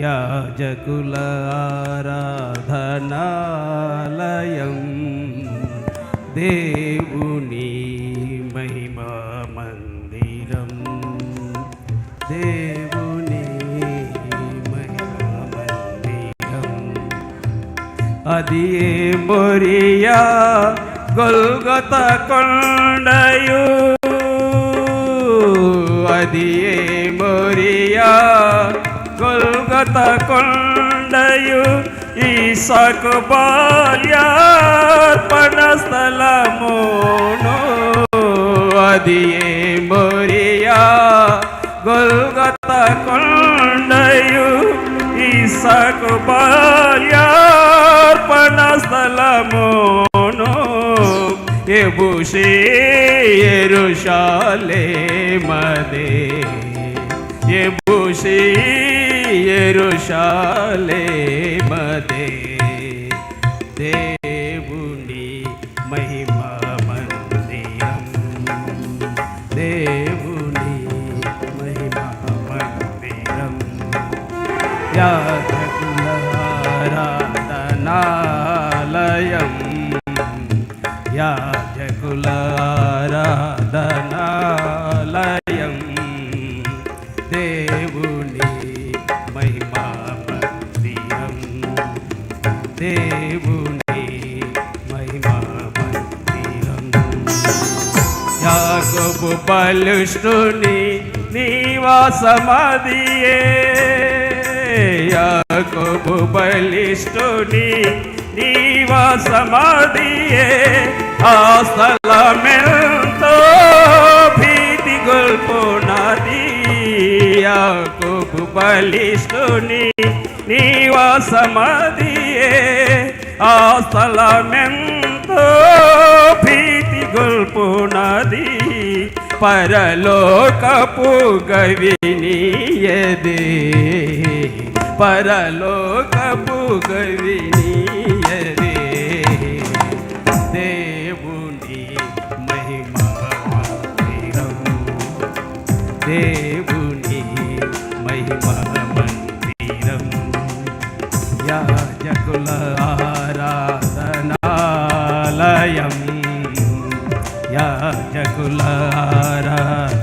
యాజకుల ఆరాధనాలయం దేవుని మహిమా మందిరం. దేవుని మహిమా మందిరం. అది ఏ మొరియా? గొల్గత కొండయు. అది ఏ గొల్గొత కొండయు ఈ సకు బాల్యార్పణ స్థలమును అది ఏ మొరియా? గొల్గొత కొండయు ఈసకు బాల్యార్పణ స్థలమును ఎబుషి ఎరుషాలే మదే ఎబుషి ఎరుషాలే మదే దేవుని మహిమా మందిరం దేవుని మహిమా మందిరం యాజకులారాధనాలయం యాజకులారాధనాలయం యాకోబు బలుష్ఠుని నివాసమదియే. యాకోబు బలిష్ఠుని నివాసమదియే. ఆ స్థలమెంతో భీతి గొల్పునది. యాకోబు బలిష్ఠుని నివాసమదియే. ఆ స్థలమెంతో భీతి గొల్పునది. పరలోకపు గవినీయదే పరలోకపు గవినీయదే దేవుని మహిమ దేవుని మహిమ మందిరం. యాజకుల ఆరాధనాలయం. యాజకుల ఆరాధనాలయం.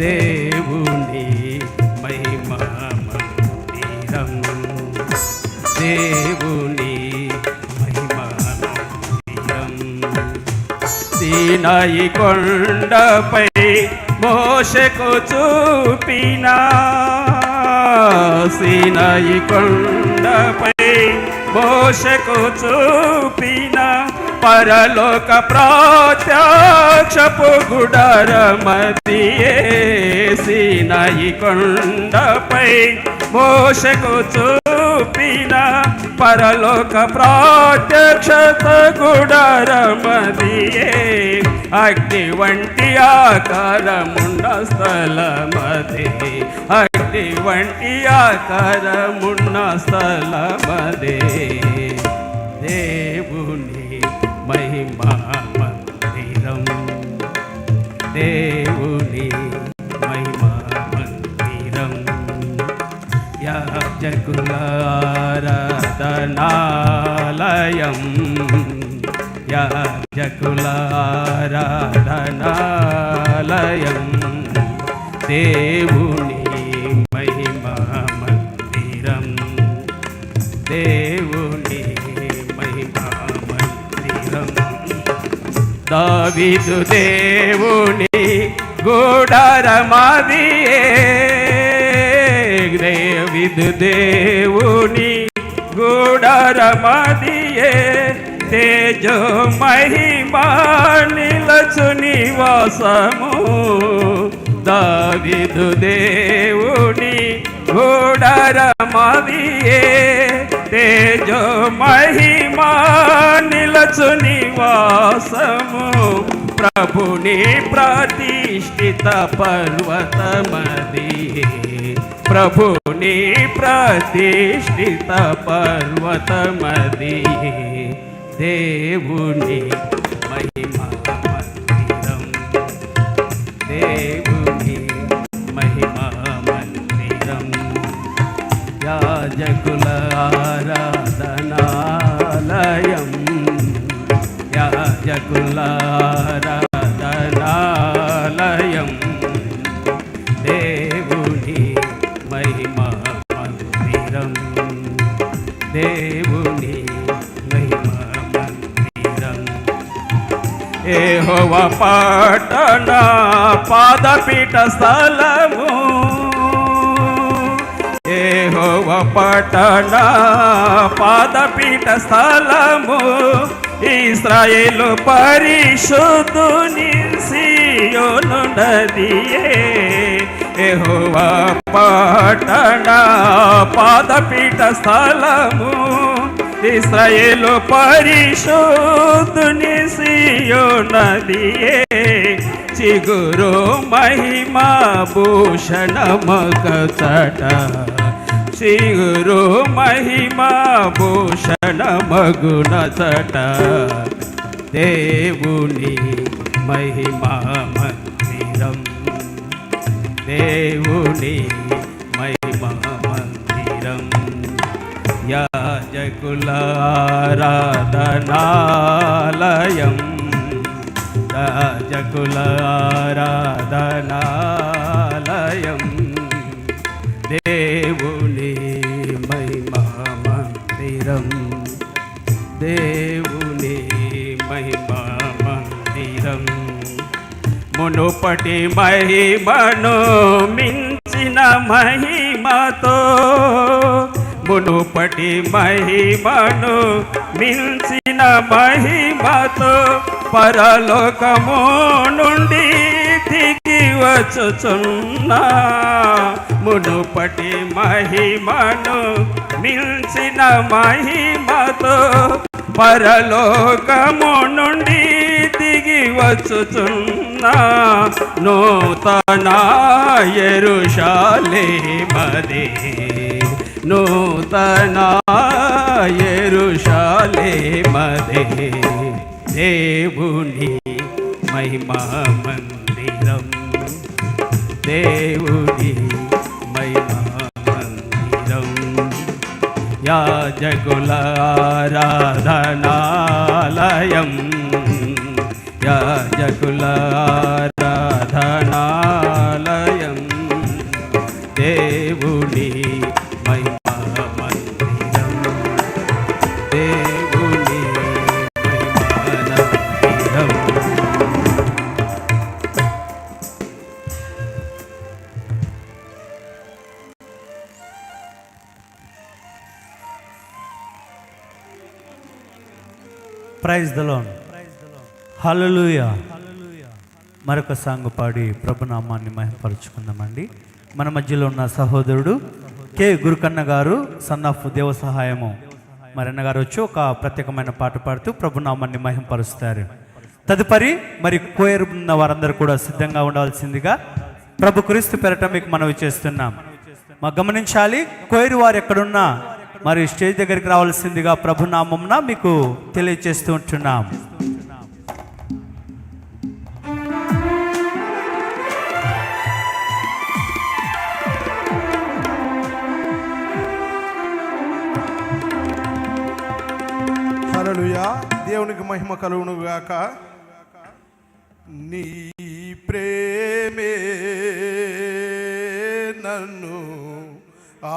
దేవుని మహిమ మందిరం. దేవుని మహిమ మందిరం సీనాయి కొండపై మోషకు చూపినా సీనాయి కొండపై మోషకు చూపినా. పరలోక ప్రాత్యక్షపు గుడరమదియే సీనాయి కొండపై మోషకు చూపిన పరలోక ప్రాత్యక్షత గుడరమదియే అగ్ని వంటి ఆకారముండ స్థలమదే అగ్ని వంటి ఆకారమున్న స్థలమదే దే దేవుని మహిమా మందిరం. యాజకులారాధనాలయం యాజకులారాధనాలయం దేవుని దావిదు దేవుని గూడారమాదియే దేవిదు దేవుని గూడారమాదియే తేజో మహిమా నిలచు నివాసము. దావిదు దేవుని గూడారమాదియే తేజో మహిమా తరచు నివాసము ప్రభుని ప్రతిష్ఠిత పర్వతమది. ప్రభుని ప్రతిష్ఠిత పర్వతమది. దేవుని మహిమ మందిరం. దేవుని మహిమ మందిరం. యాజకుల ఆరా యాజకుల దేవుని మహిమ మందిరం. దేవుని మహిమ మందిరం. ఏహోవ పట్టణ పాదపీఠ స్థలము. ఏహోవ పట్టణ పాదపీఠ స్థలము. ఇస్రాయేలు పరిశుద్ధుని సియోనున్నదియే ఏహోవ పట్టణ పాదపీఠ స్థలము. ఇస్రాయేలు పరిశుద్ధుని సియోనదియే చిగురు మహిమా భూషణ మగ మగచట చిగురు మహిమా భూషణ మగుణ చట దేవుని మహిమా మందిరం. దేవుని మహిమా మందిరం. యాజకులారాధనాలయం యాజకులారాధనాలయం దేవుని దేవుని మహిమా మందిరం. మునుపటి మహిమను మించిన మహిమతో మునుపటి మహిమను మించిన మహిమతో పరలోకము నుండి వచ్చుచున్నా మునుపటి మహిమను మిల్చిన మహిమతో పరలోకము నుండి దిగి వచ్చుచున్నా నూతన ఎరుషాలే మదే నూతన ఎరుషాలే మదే దేవుని మహిమా మందిరం. దేవుడి మహిమా యాజకుల ఆరాధనాలయం. యాజకుల ప్రైజ్ ద లోన్ మరొక సాంగ్ పాడి ప్రభునామాన్ని మహిమపరుచుకుందామండి. మన మధ్యలో ఉన్న సహోదరుడు కె. గురుకన్న గారు సన్ ఆఫ్ దేవ సహాయము. మరన్న అన్నగారు వచ్చి ఒక ప్రత్యేకమైన పాట పాడుతూ ప్రభునామాన్ని మహింపరుస్తారు తదుపరి మరి కోయరు ఉన్న వారందరూ కూడా సిద్ధంగా ఉండవలసిందిగా ప్రభు క్రీస్తు పెరట మీకు మనవి చేస్తున్నాం. మా గమనించాలి కోయరు వారు ఎక్కడున్నా మరి స్టేజ్ దగ్గరికి రావాల్సిందిగా ప్రభునామంన మీకు తెలియజేస్తూ ఉంటున్నాం. దేవునికి మహిమ కలుగును గాక నీ ప్రేమే నన్ను ఆ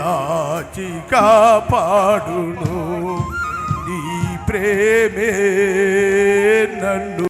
దాచి కాపాడును నీ ప్రేమే నన్ను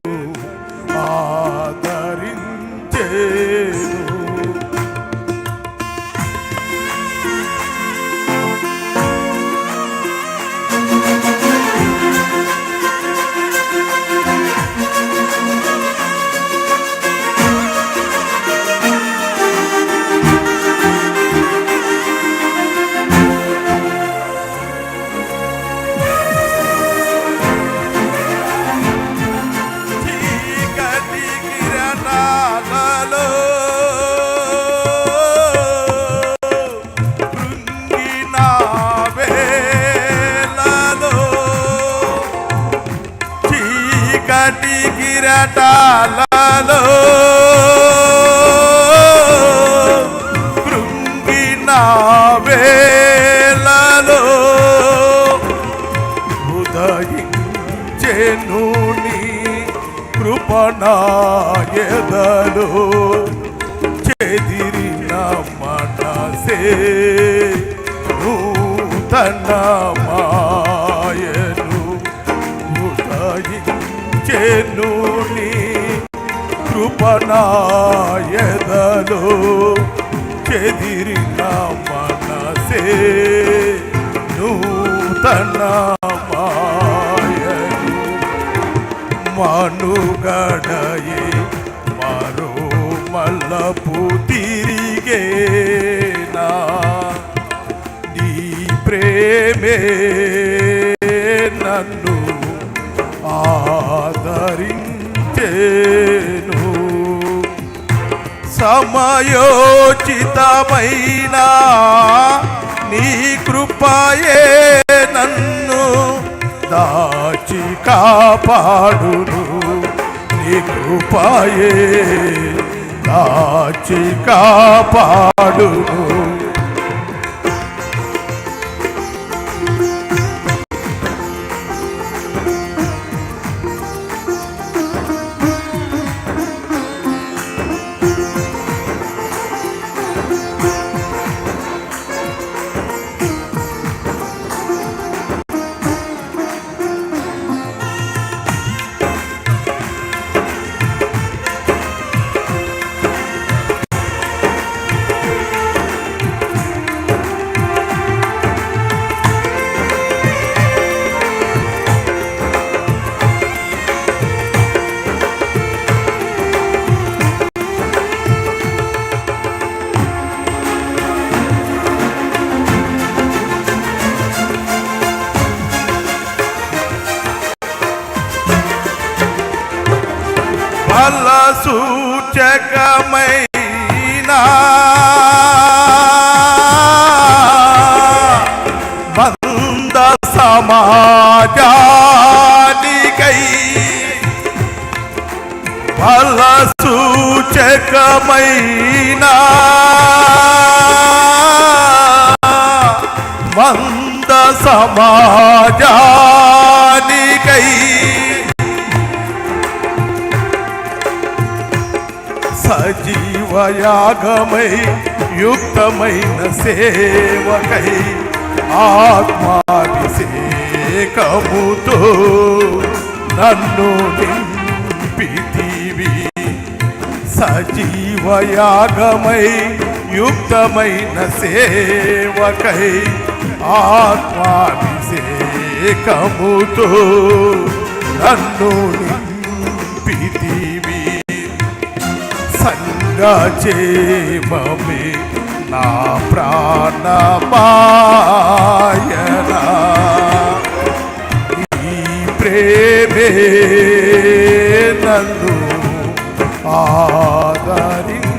కృపణాయదలో చెదిరిన మనసే నూతన మాయను ఉదయించెను నీ కృపణాయదలో చెదిరిన మనసే నూతన మనుగడయే మరో మల్లపు తిరిగేనా? నీ ప్రేమే నన్ను ఆదరించేను. సమయోచితమైన నీ కృపయే నన్ను దాచి కాపాడును. నీ కృపయే దాచి కాపాడును. సమాజానికై ఫల సూచకమైన మంద సమాజానికై సజీవయాగమై యుక్తమైన సేవకై ఆత్మాభిషేకముతో నన్ను నింపితివి. సజీవయాగమై యుక్తమైన సేవకై ఆత్మాభిషేకముతో నన్ను నింపితివి. సంగచేమమే నా ప్రాణమాయన ఆదరించేను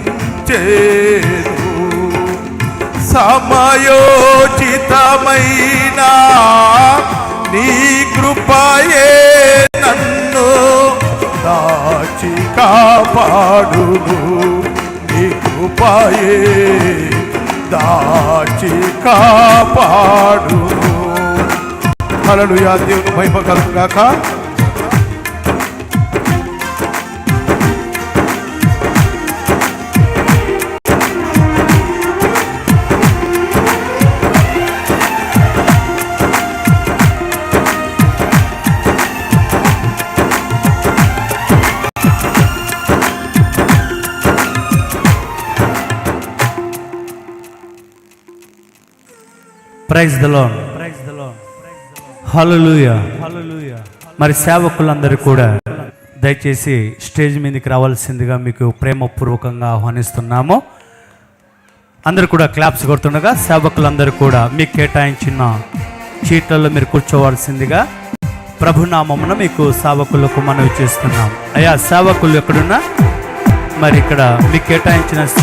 సమయోచితమైన నీ కృపయే నన్ను దాచి కాపాడును. నీ కృపయే దాచి కాపాడును. హల్లెలూయా దేవుని మహిమ praise the Lord praise the Lord hallelujah hallelujah మరి సేవకులందరూ కూడా దయచేసి స్టేజ్ మీదకి రావాల్సిందిగా మీకు ప్రేమపూర్వకంగా ఆహ్వానిస్తున్నాము. అందరు కూడా క్లాప్స్ కొడుతుండగా సేవకులందరూ కూడా మీకు కేటాయించిన చీట్లలో మీరు కూర్చోవలసిందిగా ప్రభునామమున మీకు సేవకులకు మనవి చేస్తున్నాం. అయ్యా సేవకులు ఎక్కడున్నా మరి ఇక్కడ మీకు కేటాయించిన